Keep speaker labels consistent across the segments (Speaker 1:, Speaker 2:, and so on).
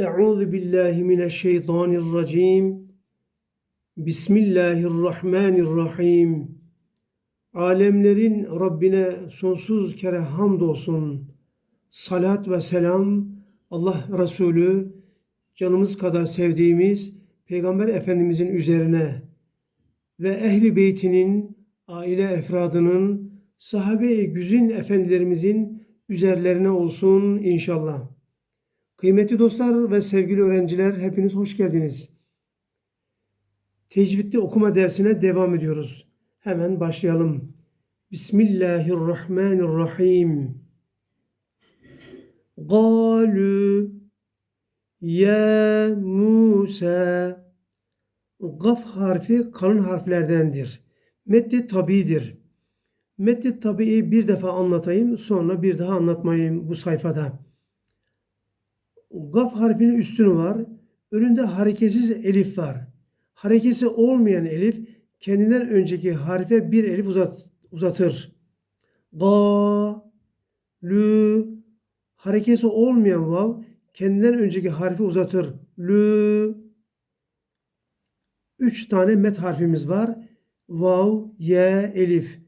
Speaker 1: Euzu billahi mineşşeytanirracim. Bismillahirrahmanirrahim. Alemlerin Rabbine sonsuz kere hamdolsun. Salat ve selam Allah Resulü canımız kadar sevdiğimiz Peygamber Efendimizin üzerine ve ehli beytinin, aile efradının, sahabe-i güzin efendilerimizin üzerlerine olsun inşallah. Kıymetli dostlar ve sevgili öğrenciler hepiniz hoş geldiniz. Tecvidde okuma dersine devam ediyoruz. Hemen başlayalım. Bismillahirrahmanirrahim. Galu ya Musa Gaf harfi kalın harflerdendir. Meddi tabidir. Meddi tabii bir defa anlatayım sonra bir daha anlatmayayım bu sayfada. Gaf harfinin üstünü var. Önünde hareketsiz elif var. Harekesi olmayan elif kendinden önceki harfe bir elif uzat, uzatır. Ga, lü, harekesi olmayan vav kendinden önceki harfi uzatır. Lü, üç tane met harfimiz var. Vav, ye, elif.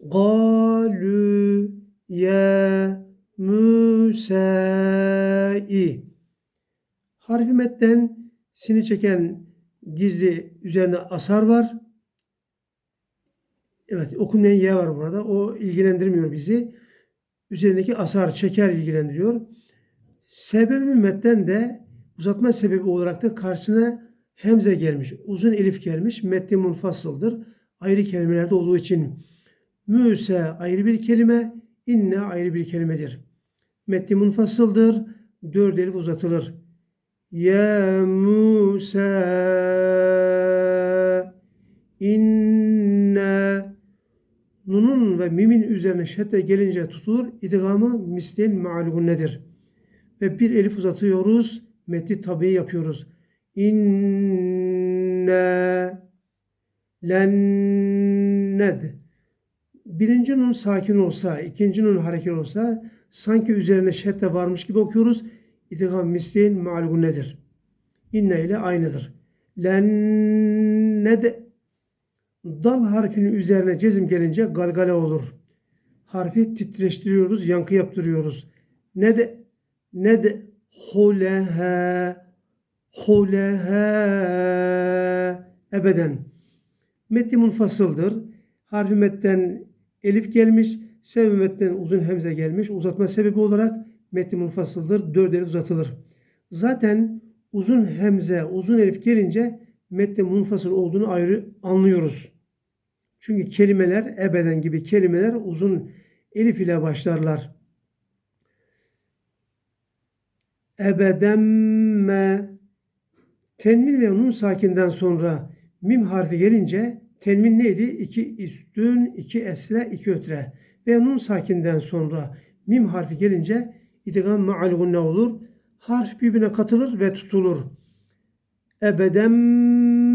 Speaker 1: Galü, ye, müsai. Harfi metten sini çeken gizli üzerinde asar var. Evet okunmayan y var burada. O ilgilendirmiyor bizi. Üzerindeki asar çeker ilgilendiriyor. Sebebi metten de uzatma sebebi olarak da karşısına hemze gelmiş. Uzun elif gelmiş. Metni munfasıldır. Ayrı kelimelerde olduğu için. Müse ayrı bir kelime. inne ayrı bir kelimedir. Metni munfasıldır. Dört elif uzatılır. Ya Musa inne Nunun ve mimin üzerine şedde gelince tutulur. İdgamı mislin ma'lugun nedir? Ve bir elif uzatıyoruz. Metni tabi yapıyoruz. İnne lenned Birinci nun sakin olsa, ikinci nun hareket olsa sanki üzerine şedde varmış gibi okuyoruz. İdgam misliğin ma'lugun nedir? İnne ile aynıdır. Lenned dal harfinin üzerine cezim gelince galgale olur. Harfi titreştiriyoruz, yankı yaptırıyoruz. Ne de ne de hulehe hulehe ebeden. Metni munfasıldır. Harfi metten elif gelmiş, sebebi metten uzun hemze gelmiş. Uzatma sebebi olarak metni munfasıldır. Dört elif uzatılır. Zaten uzun hemze, uzun elif gelince metni munfasıl olduğunu ayrı anlıyoruz. Çünkü kelimeler ebeden gibi kelimeler uzun elif ile başlarlar. Ebedemme tenvin ve nun sakinden sonra mim harfi gelince tenvin neydi? İki üstün, iki esre, iki ötre. Ve nun sakinden sonra mim harfi gelince idgam ma'al ne olur? Harf birbirine katılır ve tutulur. Ebedemme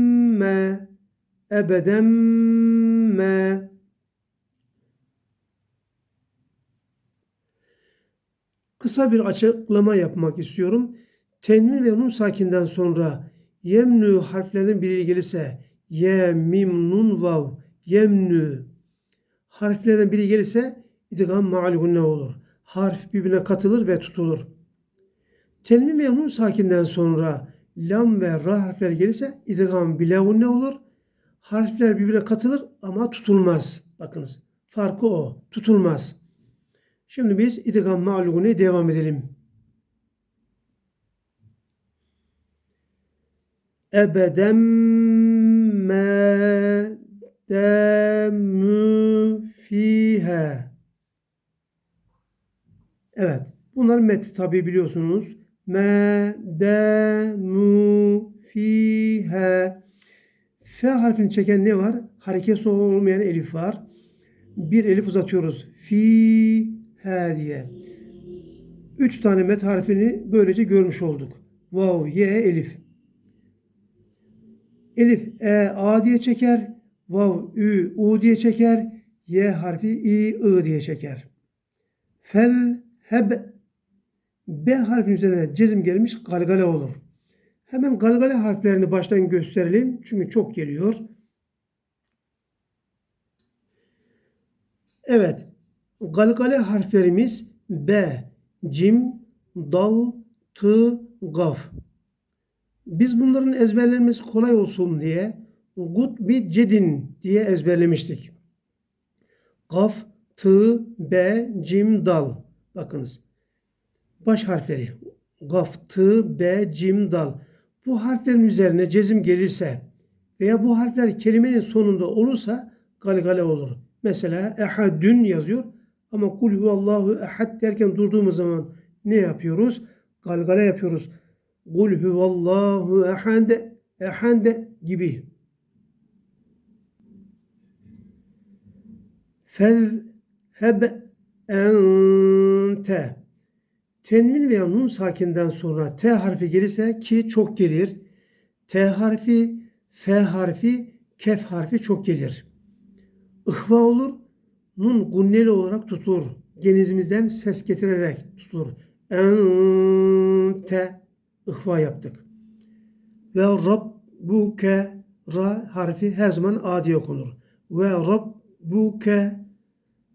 Speaker 1: ebedemme Kısa bir açıklama yapmak istiyorum. Tenvin ve nun sakinden sonra yemnü harflerden biri gelirse ye, mim, nun, vav, yemnü harflerden biri gelirse idgam ma'al ne olur? Harf birbirine katılır ve tutulur. Tenvin ve nun sakinden sonra lam ve ra harfler gelirse idgam bilavun ne olur? Harfler birbirine katılır ama tutulmaz. Bakınız farkı o. Tutulmaz. Şimdi biz idgam ma'lugune devam edelim. Ebeden me demü fihe. Evet. Bunlar metri tabi biliyorsunuz. Me demü fihe. F harfini çeken ne var? Harekesi olmayan elif var. Bir elif uzatıyoruz. Fi he diye. Üç tane met harfini böylece görmüş olduk. Vav, ye, elif. Elif e, a diye çeker. Vav, ü, u diye çeker. Y harfi i, ı diye çeker. Fel, heb, B harfinin üzerine cezim gelmiş galgale olur. Hemen galgale harflerini baştan gösterelim. Çünkü çok geliyor. Evet. Galgale harflerimiz B, cim, dal, t, gaf. Biz bunların ezberlenmesi kolay olsun diye gut bir cedin diye ezberlemiştik. Gaf, t, b, cim, dal. Bakınız. Baş harfleri. Gaf, t, b, cim, dal. Bu harflerin üzerine cezim gelirse veya bu harfler kelimenin sonunda olursa galgale olur. Mesela ehadün yazıyor ama kul huvallahu ehad derken durduğumuz zaman ne yapıyoruz? Galgale yapıyoruz. Kul huvallahu ehad ehad gibi. Fezheb ente. Tenvin veya nun sakinden sonra T harfi gelirse ki çok gelir. T harfi, F harfi, Kef harfi çok gelir. Ihva olur. Nun gunneli olarak tutulur. Genizimizden ses getirerek tutulur. Ente ihva yaptık. Ve Rabbuke Ra harfi her zaman A diye okunur. Ve Rabbuke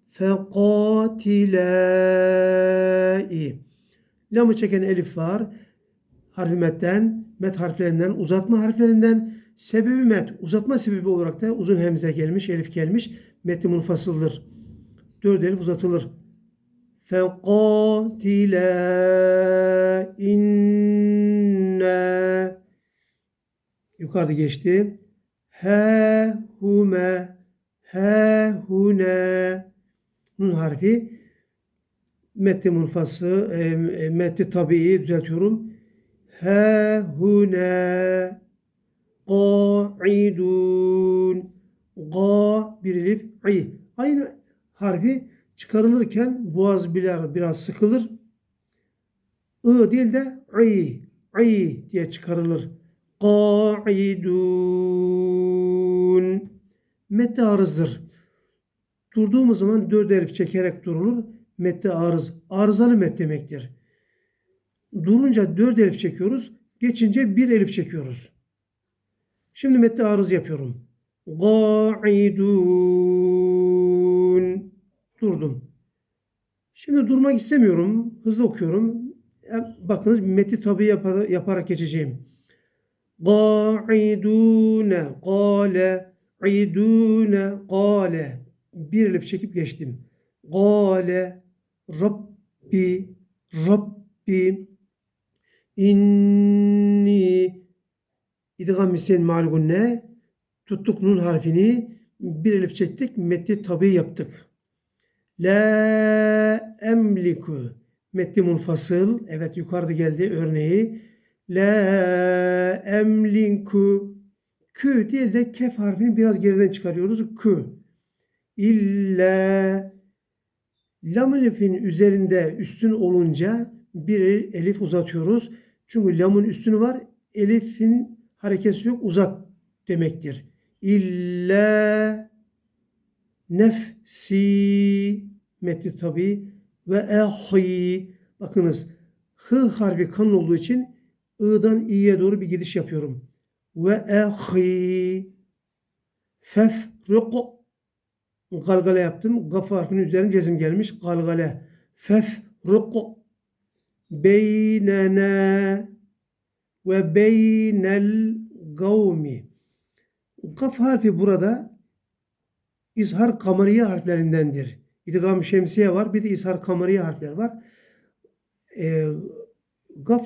Speaker 1: fekatilâi. Lamı çeken elif var. Harfi metten, met harflerinden, uzatma harflerinden, sebebi met, uzatma sebebi olarak da uzun hemze gelmiş, elif gelmiş. Metni munfasıldır. Dört elif uzatılır. Fekatile inne yukarıda geçti. He hume he hune nun harfi metni munfası e, e, metni tabii düzeltiyorum. He hune qa'idun ga bir elif i. Aynı harfi çıkarılırken boğaz biraz, biraz sıkılır. I değil de i, i diye çıkarılır. Qa'idun. Mette arızdır. Durduğumuz zaman dört elif çekerek durulur. Mette arız. Arızalı met demektir. Durunca dört elif çekiyoruz. Geçince bir elif çekiyoruz. Şimdi mette arız yapıyorum. Ga'idun. Durdum. Şimdi durmak istemiyorum. Hızlı okuyorum. Bakınız meti tabi yaparak geçeceğim. Ga'idune Gale idune Gale Bir elif çekip geçtim. Gale Rabbi Rabbi inni İdgam mislen ma'al tuttuk nun harfini bir elif çektik metni tabi yaptık. La emliku metni munfasıl evet yukarıda geldi örneği. La emlinku kü değil de kef harfini biraz geriden çıkarıyoruz. Kü. İlla lam üzerinde üstün olunca bir elif uzatıyoruz. Çünkü lamın üstünü var. Elifin harekesi yok. Uzat demektir. İlla nefsi metni tabi ve ehi bakınız hı harfi kan olduğu için ı'dan i'ye doğru bir gidiş yapıyorum. Ve ehi fefruk galgale yaptım. Gaf harfinin üzerine cezim gelmiş. Galgale. Fefruk beynene ve beynel gavmi. Gaf harfi burada izhar kamariye harflerindendir. İdgam şemsiye var. Bir de izhar kamariye harfler var. E,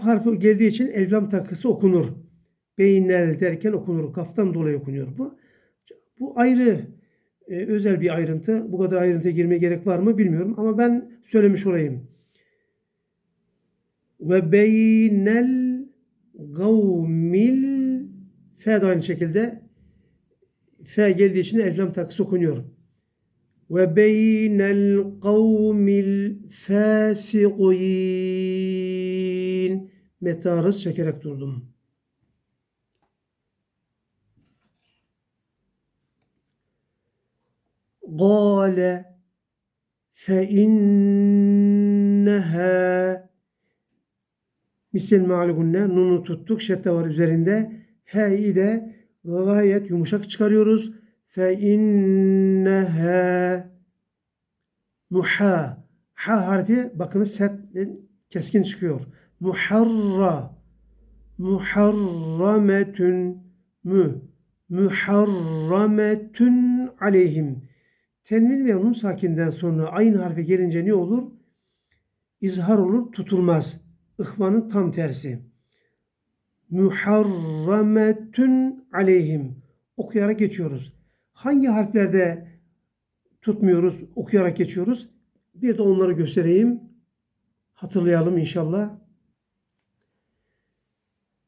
Speaker 1: harfi geldiği için evlam takısı okunur. Beyinler derken okunur. Gaftan dolayı okunuyor bu. Bu ayrı e, özel bir ayrıntı. Bu kadar ayrıntıya girmeye gerek var mı bilmiyorum ama ben söylemiş olayım. Ve beynel gavmil F de aynı şekilde F geldiği için elflam takısı okunuyor. Ve beynel kavmil fasiqin metarız çekerek durdum. Fe inneha Misil ma'lugunne nunu tuttuk. Şedde var üzerinde. H'yi de gayet yumuşak çıkarıyoruz. Fe innehe muha. Ha harfi bakınız sert keskin çıkıyor. Muharra muharrametün mü muharrametün aleyhim. Tenvin ve nun sakinden sonra aynı harfi gelince ne olur? İzhar olur, tutulmaz. İhvanın tam tersi. Muharrametün aleyhim. Okuyarak geçiyoruz. Hangi harflerde tutmuyoruz, okuyarak geçiyoruz? Bir de onları göstereyim. Hatırlayalım inşallah.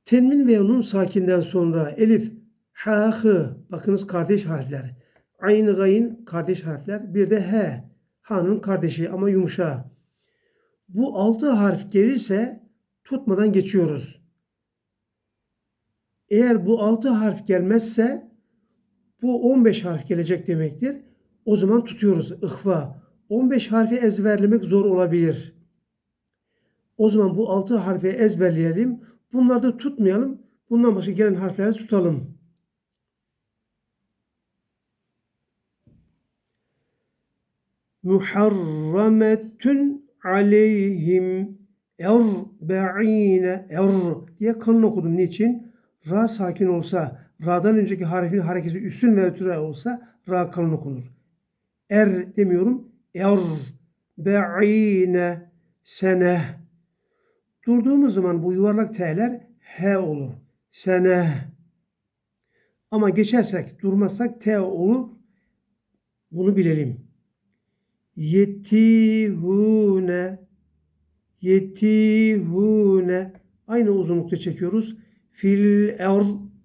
Speaker 1: Tenmin ve nun sakinden sonra elif, ha, hı. Bakınız kardeş harfler. Ayn, gayn kardeş harfler. Bir de he. Ha'nın kardeşi ama yumuşağı. Bu altı harf gelirse tutmadan geçiyoruz. Eğer bu altı harf gelmezse bu 15 harf gelecek demektir. O zaman tutuyoruz. İhva. 15 harfi ezberlemek zor olabilir. O zaman bu altı harfi ezberleyelim. Bunları da tutmayalım. Bundan başka gelen harfleri tutalım. Muharrametün aleyhim erbe'ine er diye kalın okudum. Niçin? Ra sakin olsa, ra'dan önceki harfin hareketi üstün ve ötürü olsa ra kalın okunur. Er demiyorum. Er be'ine sene. Durduğumuz zaman bu yuvarlak t'ler he olur. Sene. Ama geçersek, durmazsak t olur. Bunu bilelim. Yetihune yetihune aynı uzunlukta çekiyoruz. Fil er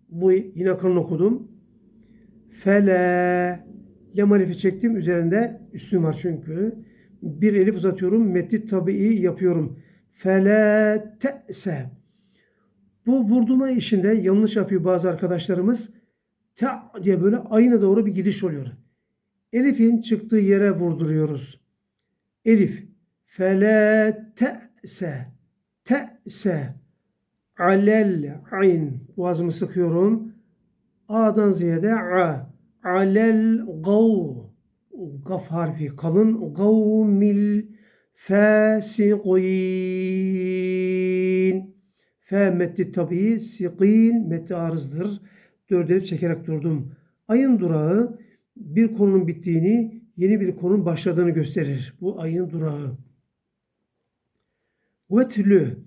Speaker 1: bu yine kalın okudum. Fele lam elifi çektim üzerinde üstüm var çünkü. Bir elif uzatıyorum. Metni tabii yapıyorum. Fele te'se bu vurdurma işinde yanlış yapıyor bazı arkadaşlarımız. Te diye böyle ayna doğru bir gidiş oluyor. Elif'in çıktığı yere vurduruyoruz. Elif. Fele te'se. Te'se. Alel ayn. Boğazımı sıkıyorum. A'dan ziyade a. Alel gav. Gaf harfi kalın. Gavmil fasiqin. Fe metni tabii, sikin metni arızdır. Dört elif çekerek durdum. Ayın durağı bir konunun bittiğini, yeni bir konunun başladığını gösterir. Bu ayın durağı. Vetlü.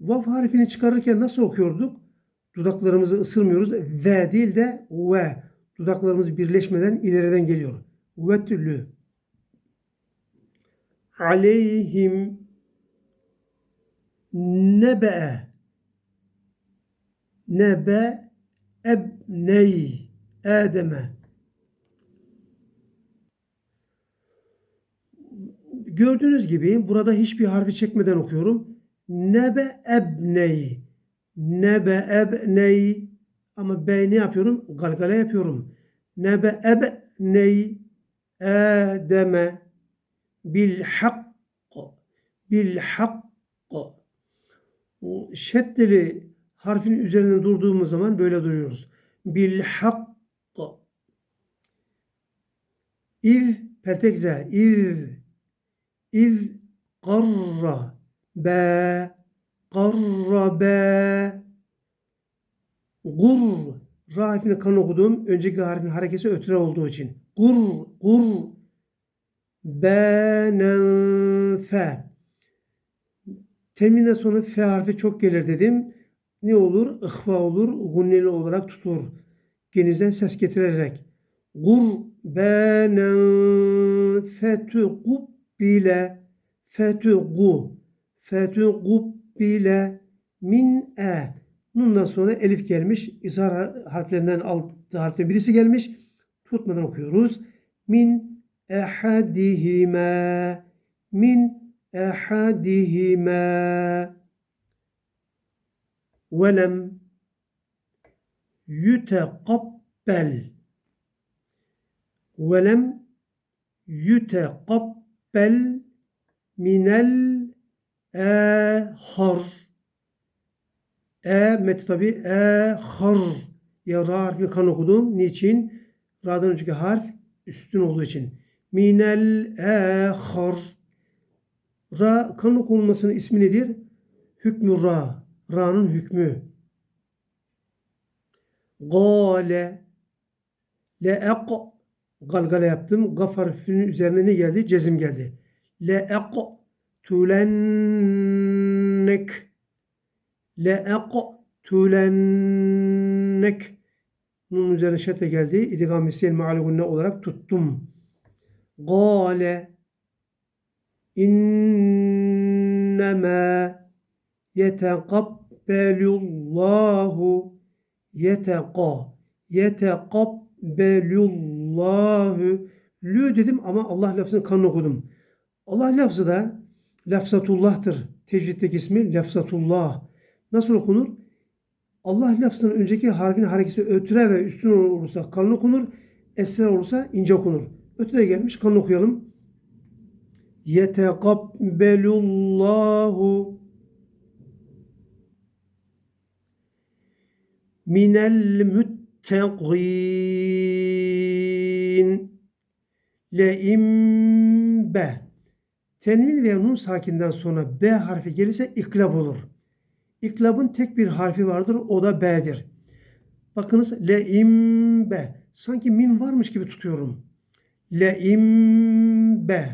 Speaker 1: Vav harfini çıkarırken nasıl okuyorduk? Dudaklarımızı ısırmıyoruz. V değil de ve. Dudaklarımız birleşmeden ileriden geliyor. Vetlü. Aleyhim nebe'e nebe ebney Adem'e. Gördüğünüz gibi burada hiçbir harfi çekmeden okuyorum. Nebe ebney. Nebe ebney. Ama B ne yapıyorum? Galgala yapıyorum. Nebe ebney Adem'e bil hak bil hak şeddeli harfin üzerinde durduğumuz zaman böyle duruyoruz. Bil hak İv pertekze İv İv qarra be qarra be gur ra harfini kan okudum. Önceki harfin hareketi ötüre olduğu için. Gur gur benen fe. Teminden sonra fe harfi çok gelir dedim ne olur? İhva olur, gunneli olarak tutulur. Genizden ses getirerek. Gurbenen fetü gubbile fetü gu fetü gubbile min e Nundan sonra elif gelmiş. İzhar harflerinden alt harften birisi gelmiş. Tutmadan okuyoruz. Min ehadihime min ehadihime velem yütekabbel velem yütekabbel minel ehar meti tabi e har ya ra harfini kan okudum. Niçin? Ra'dan önceki harf üstün olduğu için. Minel e har Ra kan okunmasının ismi nedir? Hükmü ra. Ra'nın hükmü. Gale le ek galgala yaptım. Gaf harfinin üzerine ne geldi? Cezim geldi. Le ek tulennek le ek tulennek Nun üzerine şete geldi. İdgam misil ma'lugunne olarak tuttum. Gale İnnemâ yeteqabbelullahu yeteqa yeteqabbelullahu lü dedim ama Allah lafzını kan okudum. Allah lafzı da lafzatullah'tır. Tecviddeki ismi lafzatullah. Nasıl okunur? Allah lafzının önceki harfin hareketi ötüre ve üstün olursa kalın okunur. Esre olursa ince okunur. Ötüre gelmiş kalın okuyalım. Yeteqabbelullahu minel müttegin leimbe Tenvin ve nun sakinden sonra B harfi gelirse iklab olur. İklabın tek bir harfi vardır. O da B'dir. Bakınız leimbe. Sanki mim varmış gibi tutuyorum. Leimbe.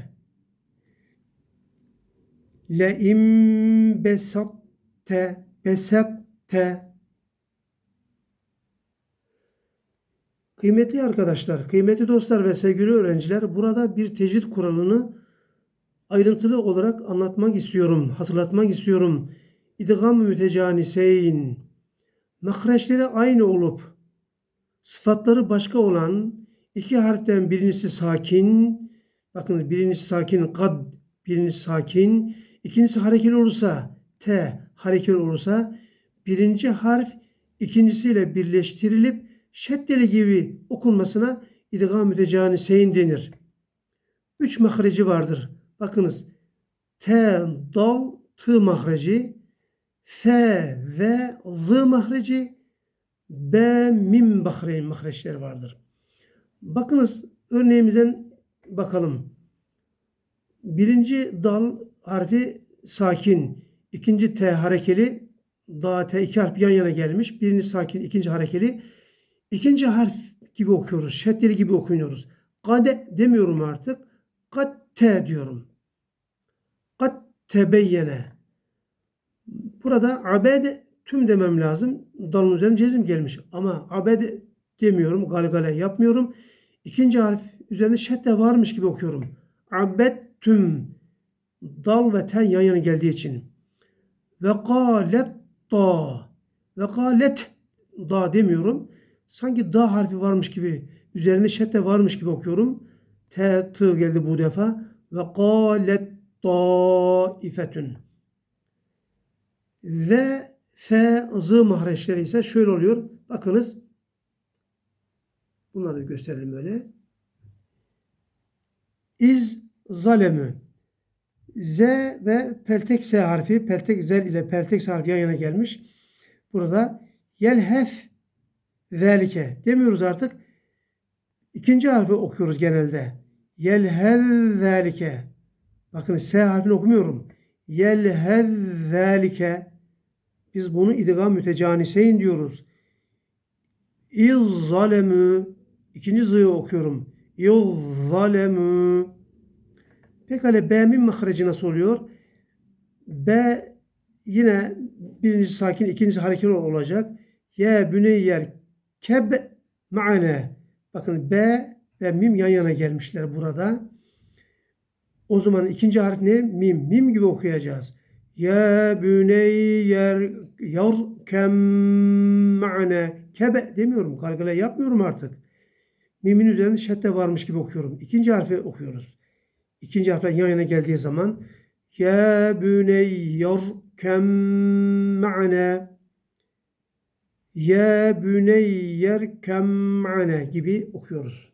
Speaker 1: Leim besatte besatte Kıymetli arkadaşlar, kıymetli dostlar ve sevgili öğrenciler burada bir tecvid kuralını ayrıntılı olarak anlatmak istiyorum, hatırlatmak istiyorum. İdgam-ı mütecaniseyn mahreçleri aynı olup sıfatları başka olan iki harften birincisi sakin, bakın birincisi sakin kad, birincisi sakin, ikincisi harekeli olursa t, harekeli olursa birinci harf ikincisiyle birleştirilip şeddeli gibi okunmasına idgam mütecaniseyn denir. Üç mahreci vardır. Bakınız T, dal, T mahreci, F ve Z mahreci, B, mim mahreç, mahreçleri vardır. Bakınız örneğimizden bakalım. Birinci dal harfi sakin, ikinci T harekeli, daha T iki harf yan yana gelmiş. Birinci sakin, ikinci harekeli. İkinci harf gibi okuyoruz. Şeddeli gibi okuyoruz. Kade demiyorum artık. Katte diyorum. Kat tebeyyene. Burada abede tüm demem lazım. Dalın üzerine cezim gelmiş. Ama abede demiyorum. Galgale yapmıyorum. İkinci harf üzerinde şedde varmış gibi okuyorum. Abed tüm. Dal ve ten yan yana geldiği için. Ve galet da. Ve galet da demiyorum. Sanki da harfi varmış gibi. Üzerinde şedde varmış gibi okuyorum. T, t geldi bu defa. Ve galet taifetün. Ve fe, z mahreçleri ise şöyle oluyor. Bakınız. Bunları da gösterelim böyle. İz zalemü. Z ve peltek S harfi, peltek zel ile peltek S harfi yan yana gelmiş. Burada yelhef zelike demiyoruz artık. İkinci harfi okuyoruz genelde. Yelhev zelike. Bakın S harfini okumuyorum. Yelhev zelike. Biz bunu idgam mütecaniseyn diyoruz. İz zalemü. İkinci zı'yı okuyorum. İz zalemü. Pekala B'min mahreci nasıl oluyor? B yine birinci sakin, ikinci hareketli olacak. Ye büneyyer keb ma'ane. Bakın B ve mim yan yana gelmişler burada. O zaman ikinci harf ne? Mim. Mim gibi okuyacağız. Ya büneyyer yarkem ma'ne kebe demiyorum. Galgala yapmıyorum artık. Mimin üzerinde şedde varmış gibi okuyorum. İkinci harfi okuyoruz. İkinci harfler yan yana geldiği zaman Ya büneyyer kem ma'ne Ya büneyyer kem ma'ne gibi okuyoruz.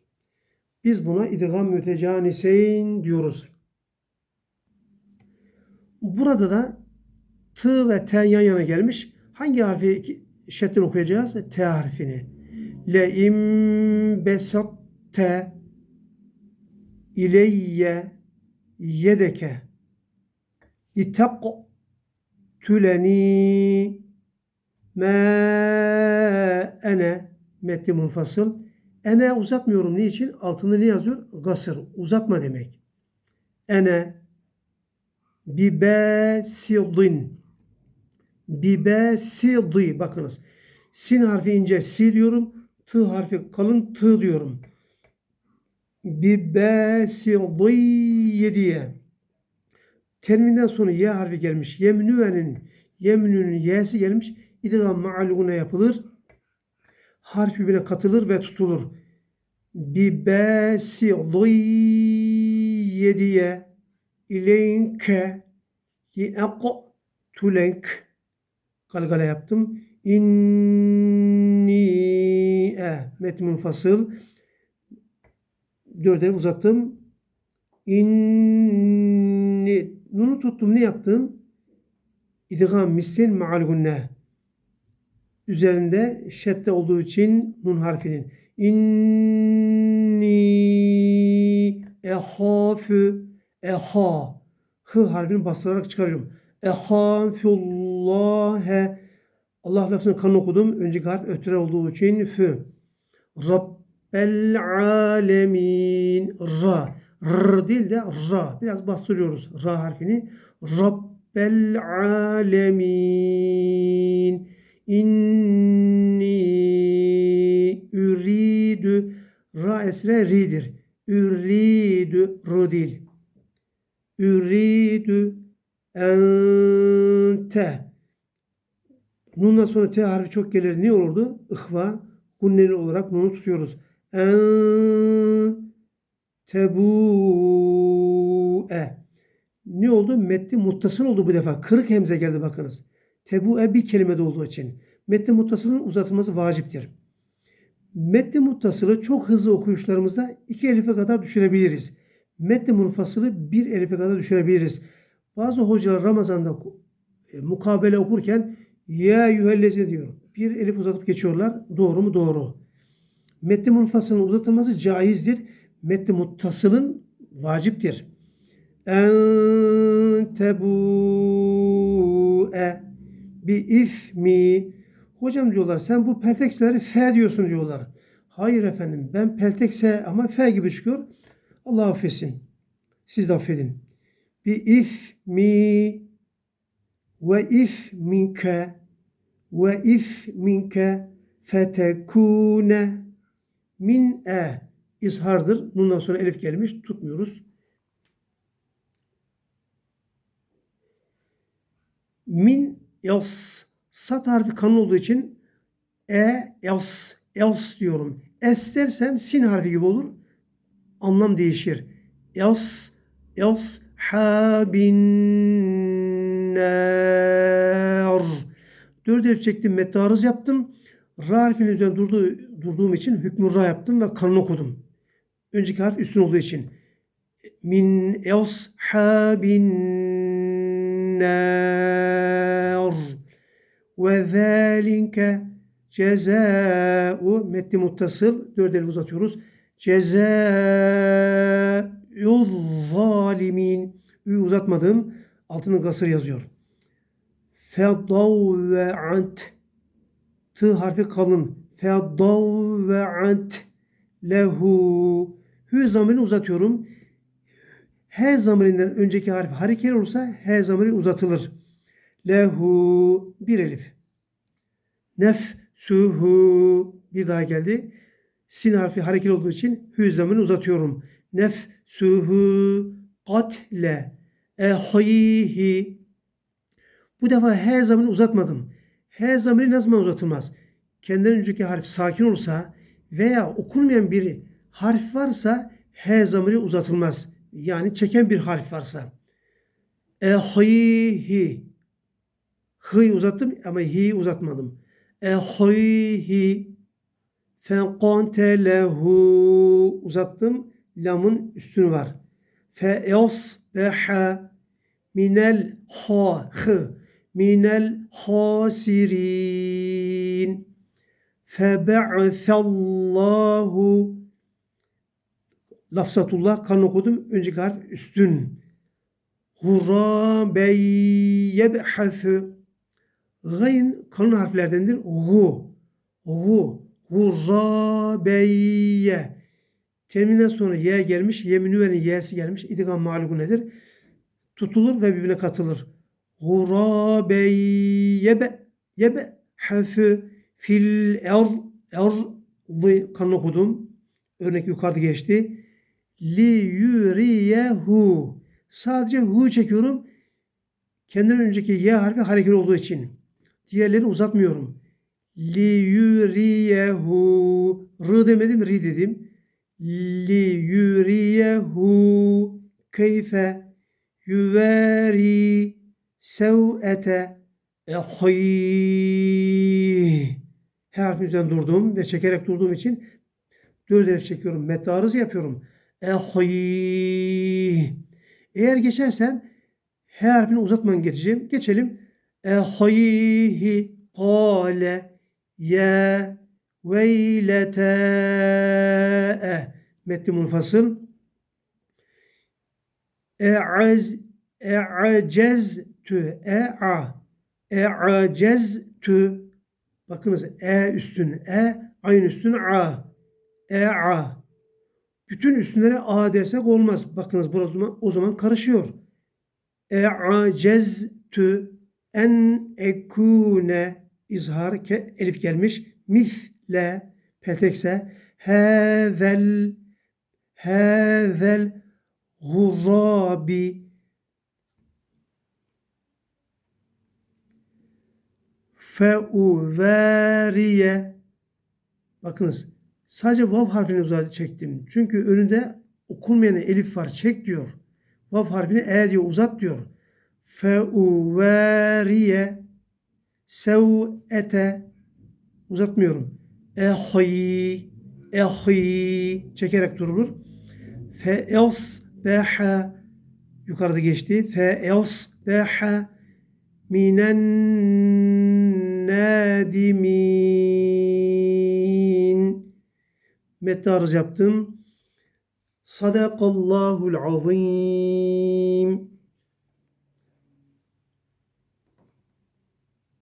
Speaker 1: Biz buna idgam mütecaniseyn diyoruz. Burada da t ve t yan yana gelmiş. Hangi harfi şeddin okuyacağız. T harfini. Le im besatte ileyye yedeke litak tüleni ma ene metni munfasıl. Ene uzatmıyorum. Niçin? Altında ne yazıyor? Gasır. Uzatma demek. Ene bibesidin bibesidi bakınız. Sin harfi ince si diyorum. T harfi kalın t diyorum. Bibesidi diye. Tenvinden sonra y harfi gelmiş. Yemnüvenin yemnünün y'si gelmiş. İdgam ma'aluguna yapılır. Harf birbirine katılır ve tutulur. Bibesidi diye ileyke ye'ak tulenk galgala yaptım. İnni e met munfasıl dörde uzattım. İnni nunu tuttum ne yaptım? İdgam mislin ma'al gunne. Üzerinde şedde olduğu için nun harfinin. İnni ehafü eha hı harfini bastırarak çıkarıyorum. Ehafullâhe Allah lafzını kan okudum. Önceki harf ötüre olduğu için fü. Rabbel alemin. Ra. R değil de ra. Biraz bastırıyoruz ra harfini. Rabbel alemin. İnni üridü. Ra esre ridir. Üridü. Ru değil. Üridü ente. Nundan sonra T harfi çok gelir. Ne olurdu? İhva. Gunneli olarak nunu tutuyoruz. En tebu'e. Ne oldu? Metni muttasıl oldu bu defa. Kırık hemze geldi bakınız. Tebu'e bir kelimede olduğu için. Metni muttasılın uzatılması vaciptir. Metni muttasılı çok hızlı okuyuşlarımızda iki elife kadar düşürebiliriz. Metni munfasılı bir elife kadar düşürebiliriz. Bazı hocalar Ramazan'da e, mukabele okurken ya yühellezi diyor. Bir elif uzatıp geçiyorlar. Doğru mu? Doğru. Metni munfasılın uzatılması caizdir. Metni muttasılın vaciptir. En tebu'e bi ifmi Hocam diyorlar sen bu peltekseleri F diyorsun diyorlar. Hayır efendim ben peltekse ama F gibi çıkıyor. Allah affetsin. Siz de affedin. Bi ifmi ve ifminke ve ifminke fetekune min e izhardır. Bundan sonra elif gelmiş. Tutmuyoruz. Min yas sat harfi kanun olduğu için e yas yas diyorum. Es dersem sin harfi gibi olur. Anlam değişir. Yas yas habin nar. Dört elif çektim. Mettarız yaptım. Ra harfinin üzerine durduğu, durduğum için hükmü ra yaptım ve kanunu okudum. Önceki harf üstün olduğu için. Min ashabin nar ve zâlinke cezâ'u metni muttasıl dört elif uzatıyoruz. Cezâ'u zalimin uzatmadım. Altını gasır yazıyor. Fedavve'ant T harfi kalın. Fedavve'ant lehu Hü zamirini uzatıyorum. H zamirinden önceki harf harekeli olursa H zamiri uzatılır. Lehu bir elif. Nefsuhu bir daha geldi. Sin harfi harekeli olduğu için hü zamirini uzatıyorum. Nefsuhu katle ehihi bu defa H zamirini uzatmadım. H zamiri ne zaman uzatılmaz? Kendinden önceki harf sakin olursa veya okunmayan bir harf varsa H zamiri uzatılmaz. Yani çeken bir harf varsa. Ehihi. H'yı uzattım ama hi'yi uzatmadım. Ehihi. Fenqante lehu. Uzattım. Lamın üstünü var. Fe yasbeha minel ha. Hı minel hasirin. Febe'athallahu Lafzatullah kan okudum. Önceki harf üstün. Hurabey yebhafü. Gayn kalın harflerdendir. Hu. Hu. Hurabeyye. Teriminden sonra ye gelmiş. Yeminüvenin y'si gelmiş. İdgam malugu nedir? Tutulur ve birbirine katılır. Hurabey yebe hafü fil er er kan okudum. Örnek yukarıda geçti li yuriyehu. Sadece hu çekiyorum. Kendinden önceki y harfi hareketli olduğu için. Diğerlerini uzatmıyorum. Li yuriyehu. R demedim, ri dedim. Li yuriyehu. Keyfe yüveri sev'ete ehi. Her harfin üzerinde durdum ve çekerek durduğum için dört elif çekiyorum. Mette arızı yapıyorum. Ehi. Eğer geçersem H harfini uzatmadan geçeceğim. Geçelim. Ehihi kâle ye veylete Metni munfasıl. E'az e'aceztü e'a e'aceztü Bakınız e üstün e, aynı üstün a. E a. Bütün üstünlere a dersek olmaz. Bakınız burası o zaman, karışıyor. E aceztü en ekune izhar ke, elif gelmiş. Misle petekse hevel hevel gurabi feuveriye bakınız sadece vav harfini uzadı çektim. Çünkü önünde okunmayan elif var. Çek diyor. Vav harfini e diyor uzat diyor. Feuveriye sevete uzatmıyorum. Ehi ehi çekerek durulur. Fe beha yukarıda geçti. Fe beha minen nadimin. Metni arız yaptım. Sadakallahul azim.